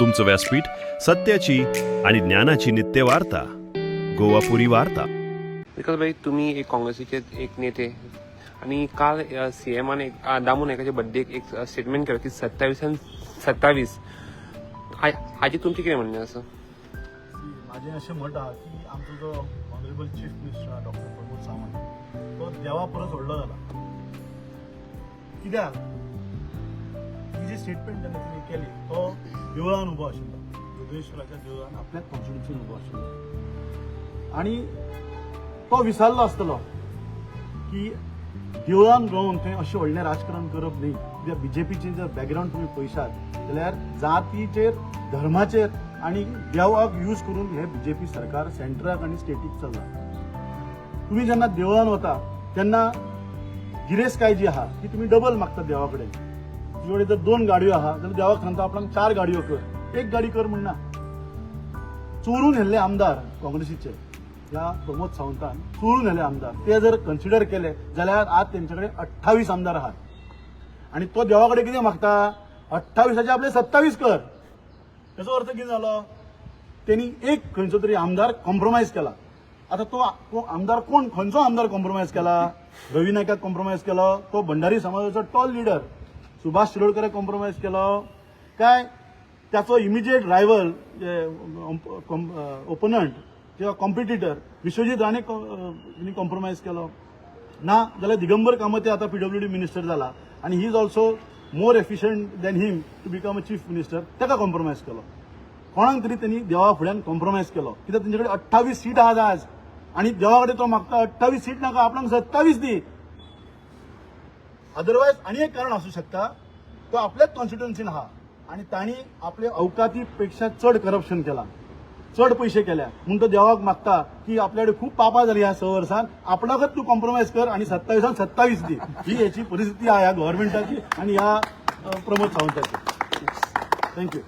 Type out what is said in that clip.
तुमचं व्यासपीठ सत्याची आणि ज्ञानाची नित्य वार्ता. गोवापुरी वार्ता. भाई तुम्ही एक काँग्रेसीचे एक नेते आणि काल सी एमान एक दामू नायकाच्या बड्डे एक स्टेटमेंट केलं की सत्तावीस आणि सत्तावीस. हाजी तुमचे कितें म्हणणें असं? माझे अशें मत आहा की आमचो जो ऑनरेबल चीफ मिनिस्टर आहा डॉक्टर प्रमोद सावंत तो देवा परस व्हडलो जाला कित्याक ही जी स्टेटमेंट जेन्ना तिने केली. तो देवळान उबो आशिल्लो योगेश्वराच्या देवळान आपल्याच कॉन्स्टिट्युन्सीन उबो आशिल्लो आणि तो विसरलो आसतलो की देवळान रावन थंय अशें व्हडलें राजकारण करप न्ही. कित्याक बीजेपीचें जर बॅकग्रावंड तुमी पळयशात जाल्यार जातीचेर धर्माचेर आणि देवाक यूज करून हे बीजेपी सरकार सेंट्राक आणि स्टेटीक चल्ला तुम्ही जेन्ना देवळान वता तेन्ना गिरेस्काय जी आहा ती तुम्ही डबल मागता देवा कडेन तुजे कडेन जर दोन गाडयो आहा जाल्यार देवाक सांगता आपणाक चार गाडयो कर एक गाडी कर म्हणना चोरून हेल्ले आमदार काँग्रेसीचे. या प्रमोद सावंतान चोरून हेले आमदार. ते जर कन्सिडर केले जाल्यार आज तेंच्याकडे अठ्ठावीस आमदार आहात. आणि तो देवा कडेन कितें मागता? अठ्ठावीसाचे आपले सत्तावीस कर. त्याचा अर्थ किती जालो त्यांनी एक खंयचो तरी आमदार कॉम्प्रोमाइज केला. आता तो तो आमदार कोण? खंयचो आमदार कॉम्प्रोमाइज केला. रवी नायकाक कॉम्प्रोमाइज केलो. तो भंडारी समाजाचो tall leader Subhash Shirodkar compromise केलो. काय? त्याचो इमिजिएट रायव्हल ओपोनंट किंवा कॉम्पिटिटर विश्वजीत राणे कॉम्प्रोमाइज केलो. ना जाल्यार दिगंबर कामते आता पीडब्ल्यूडी मिनिस्टर जाला आणि he is also more efficient than him to become a chief minister ताका कॉम्प्रोमाइज केलो. कोणाक तरी त्यांनी देवा फुड्यान कॉम्प्रोमाइज केलो. कित्याक तेंच्याकडे अठ्ठावीस सीट आहात आज. आणि देवा कडेन तो मागता अठ्ठावीस सीट नाका आपणाक सत्तावीस दी. अदरवायज आणि एक कारण असू शकता तो आपल्याच कॉन्स्टिट्युन्सीन आहा आणि तांणी आपले अवकाती पेक्षा चड करप्शन केला. चड पैसे केल्या. म्हणून तो देवाक मागता की आपल्याकडे खूप पापा झाली ह्या स वर्सान आपणाकच तू कॉम्प्रोमाइज कर आणि सत्तावीसान सत्तावीस दी. ही याची परिस्थिती आहे या गव्हर्नमेंटाची आणि या प्रमोद सावंताची. थँक्यू